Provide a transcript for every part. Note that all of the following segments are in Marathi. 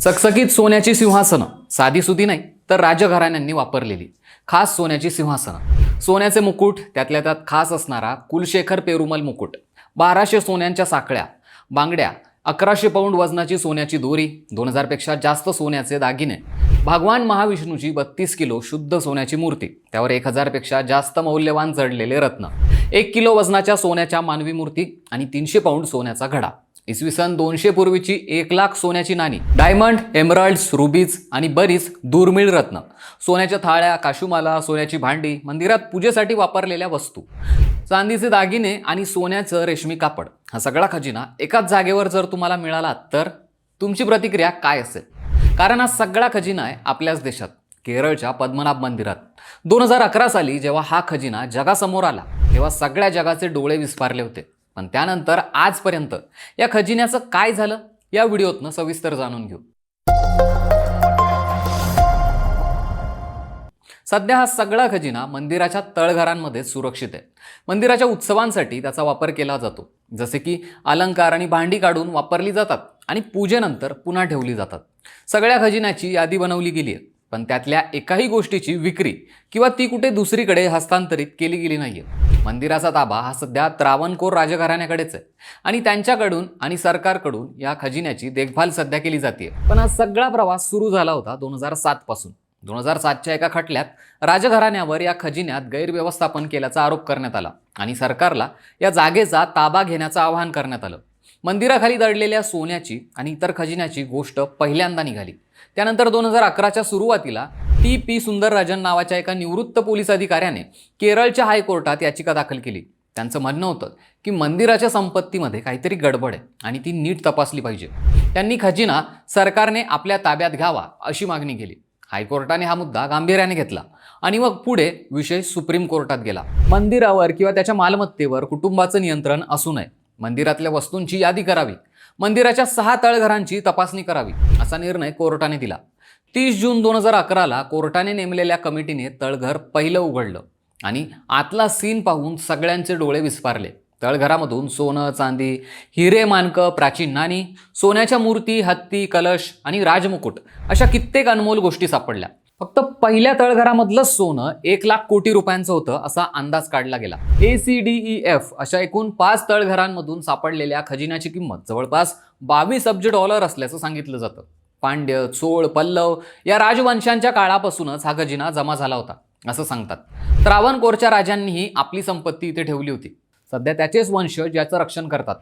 चकचकीत सोन्याची सिंहासनं. साधी सुधी नाही तर राजघराण्यांनी वापरलेली. खास सोन्याची सिंहासनं. सोन्याचे मुकुट त्यातल्या त्यात खास असणारा कुलशेखर पेरुमल मुकुट. बाराशे सोन्यांच्या साखळ्या बांगड्या अकराशे पौंड वजनाची सोन्याची दोरी दोन हजारपेक्षा जास्त सोन्याचे दागिने. भगवान महाविष्णूची बत्तीस किलो शुद्ध सोन्याची मूर्ती त्यावर एक हजारपेक्षा जास्त मौल्यवान जडलेले रत्न. एक किलो वजनाच्या सोन्याच्या मानवी मूर्ती आणि तीनशे पौंड सोन्याचा घडा. इसवी सन दोनशे पूर्वीची एक लाख सोन्याची नाणी. डायमंड एमराल्ड्स रुबीज आणि बरीच दुर्मिळ रत्न. सोन्याच्या थाळ्या काशुमाला सोन्याची भांडी मंदिरात पूजेसाठी वापरलेल्या वस्तू. चांदीचे दागिने आणि सोन्याचं रेशमी कापड. हा सगळा खजिना एकाच जागेवर जर तुम्हाला मिळाला तर तुमची प्रतिक्रिया काय असेल? कारण हा सगळा खजिना आहे आपल्याच देशात केरळच्या पद्मनाभ मंदिरात. दोन हजार अकरा साली जेव्हा हा खजिना जगासमोर आला तेव्हा सगळ्या जगाचे डोळे विस्फारले होते. पण त्यानंतर आजपर्यंत या खजिन्याचं काय झालं या व्हिडिओतनं सविस्तर जाणून घेऊ. सध्या हा सगळा खजिना मंदिराच्या तळघरांमध्ये सुरक्षित आहे. मंदिराच्या उत्सवांसाठी त्याचा वापर केला जातो. जसे की अलंकार आणि भांडी काढून वापरली जातात आणि पूजेनंतर पुन्हा ठेवली जातात. सगळ्या खजिन्याची यादी बनवली गेली आहे. पण त्यातल्या एकाही गोष्टीची विक्री किंवा ती कुठे दुसरीकडे हस्तांतरित केली गेली नाहीये. मंदिराचा ताबा हा सध्या त्रावणकोर राजघराण्याकडेच आहे. आणि त्यांच्याकडून आणि सरकारकडून या खजिन्याची देखभाल सध्या केली जाते पण हा सगळा प्रवास सुरू झाला होता दोन हजार सातपासून दोन हजार सातच्या एका खटल्यात राजघराण्यावर या खजिन्यात गैरव्यवस्थापन केल्याचा आरोप करण्यात आला आणि सरकारला या जागेचा ताबा घेण्याचं आवाहन करण्यात आलं. मंदिराखाली दडलेल्या सोन्याची आणि इतर खजिन्याची गोष्ट पहिल्यांदा निघाली. त्यानंतर दोन हजार अकराच्या सुरुवातीला टी. पी. सुंदरराजन नावाच्या एका निवृत्त पोलीस अधिकाऱ्याने केरळच्या हायकोर्टात याचिका दाखल केली. त्यांचं म्हणणं होतं की मंदिराच्या संपत्तीमध्ये काहीतरी गडबड आहे आणि ती नीट तपासली पाहिजे. त्यांनी खजिना सरकारने आपल्या ताब्यात घ्यावा अशी मागणी केली. हायकोर्टाने हा मुद्दा गांभीर्याने घेतला आणि मग पुढे विषय सुप्रीम कोर्टात गेला. मंदिरावर किंवा त्याच्या मालमत्तेवर कुटुंबाचं नियंत्रण असू नये. मंदिरातल्या वस्तूंची यादी करावी. मंदिराच्या सहा तळघरांची तपासणी करावी असा निर्णय कोर्टाने दिला. तीस जून दोन हजार अकराला कोर्टाने नेमलेल्या कमिटीने तळघर पहिलं उघडलं आणि आतला सीन पाहून सगळ्यांचे डोळे विस्फारले. तळघरामधून सोनं चांदी हिरे मानकं प्राचीन नाणी सोन्याच्या मूर्ती हत्ती कलश आणि राजमुकुट अशा कित्येक अनमोल गोष्टी सापडल्या. फक्त पहिल्या तळघरामधलं सोनं एक लाख कोटी रुपयांचं होतं असा अंदाज काढला गेला. A C D E F अशा एकूण पाच तळघरांमधून सापडलेल्या खजिन्याची किंमत जवळपास बावीस अब्ज डॉलर असल्याचं सांगितलं जातं. पांड्य चोळ पल्लव या राजवंशांच्या काळापासूनच हा खजिना जमा झाला होता असं सांगतात. त्रावणकोरच्या राजांनीही आपली संपत्ती इथे ठेवली होती. सध्या त्याचेच वंशज याचं रक्षण करतात.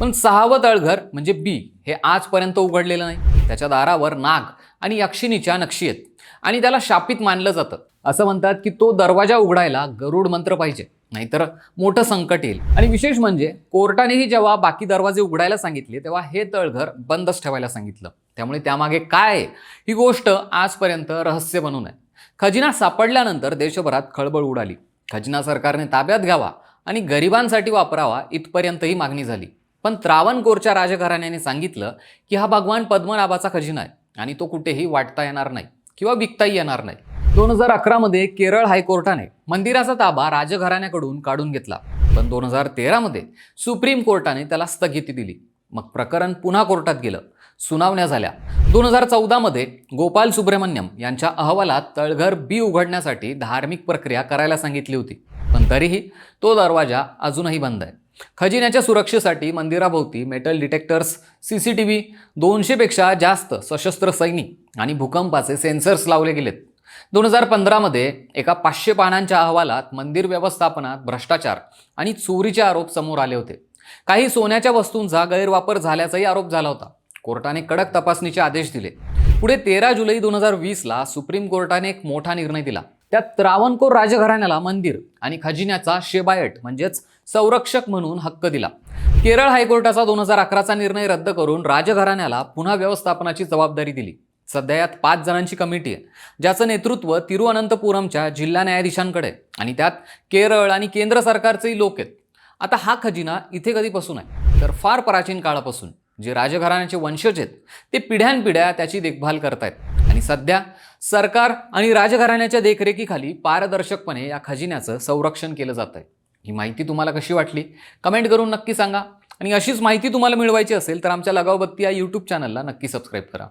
पण सहावं तळघर म्हणजे बी हे आजपर्यंत उघडलेलं नाही. त्याच्या दारावर नाग आणि यक्षिणीच्या नक्षी आहेत. आणि त्याला शापित मानलं जातं. असं म्हणतात की तो दरवाजा उघडायला गरुड मंत्र पाहिजे. नाहीतर मोठं संकट येईल. आणि विशेष म्हणजे कोर्टानेही जेव्हा बाकी दरवाजे उघडायला सांगितले तेव्हा हे तळघर बंदच ठेवायला सांगितलं. त्यामुळे त्यामागे काय आहे? ही गोष्ट आजपर्यंत रहस्य बनून आहे. खजिना सापडल्यानंतर देशभरात खळबळ उडाली. खजिना सरकारने ताब्यात घ्यावा आणि गरिबांसाठी वापरावा इथपर्यंतही मागणी झाली. पण त्रावणकोरच्या राजघराण्याने सांगितलं की हा भगवान पद्मनाभाचा खजिना आहे आणि तो कुठेही वाटता येणार नाही किंवा विकताही येणार नाही. दोन हजार अकरामध्ये केरळ हायकोर्टाने मंदिराचा ताबा राजघराण्याकडून काढून घेतला. पण दोन हजार तेरामध्ये सुप्रीम कोर्टाने त्याला स्थगिती दिली. मग प्रकरण पुन्हा कोर्टात गेलं. सुनावण्या झाल्या. दोन हजार चौदामध्ये गोपाल सुब्रमण्यम यांच्या अहवालात तळघर बी उघडण्यासाठी धार्मिक प्रक्रिया करायला सांगितली होती. पण तरीही तो दरवाजा अजूनही बंद आहे. खजिन्याच्या सुरक्षेसाठी मंदिराभोवती metal detectors C C T V दोनशेपेक्षा जास्त सशस्त्र सैनिक आणि भूकंपाचे सेन्सर्स लावले गेलेत. दोन हजार पंधरामध्ये एका पाचशे पानांच्या अहवालात मंदिर व्यवस्थापनात भ्रष्टाचार आणि चोरीचे आरोप समोर आले होते. काही सोन्याच्या वस्तूंचा गैरवापर झाल्याचाही आरोप झाला होता. कोर्टाने कडक तपासणीचे आदेश दिले. पुढे तेरा जुलै दोन हजार वीसला सुप्रीम कोर्टाने एक मोठा निर्णय दिला. त्यात त्रावणकोर राजघराण्याला मंदिर आणि खजिन्याचा शेबायट म्हणजेच संरक्षक म्हणून हक्क दिला. केरळ हायकोर्टाचा दोन हजार अकराचा निर्णय रद्द करून राजघराण्याला पुन्हा व्यवस्थापनाची जबाबदारी दिली. सध्या यात पाच जणांची कमिटी आहे ज्याचं नेतृत्व तिरुअनंतपुरमच्या जिल्हा न्यायाधीशांकडे आणि त्यात केरळ आणि केंद्र सरकारचेही लोक आहेत. आता हा खजिना इथे कधीपासून आहे? तर फार प्राचीन काळापासून जे राजघराण्याचे वंशज आहेत ते पिढ्यानपिढ्या त्याची देखभाल करतायत. आणि सध्या सरकार आणि राजघराण्याच्या देखरेखीखाली पारदर्शकपणे या खजिन्याचं संरक्षण केलं जात आहे. ही माहिती तुम्हाला कशी वाटली? कमेंट करून नक्की सांगा. आणि अशीच माहिती तुम्हाला मिळवायची असेल तर आमच्या लगावबत्ती या यूट्यूब चॅनलला नक्की सबस्क्राईब करा.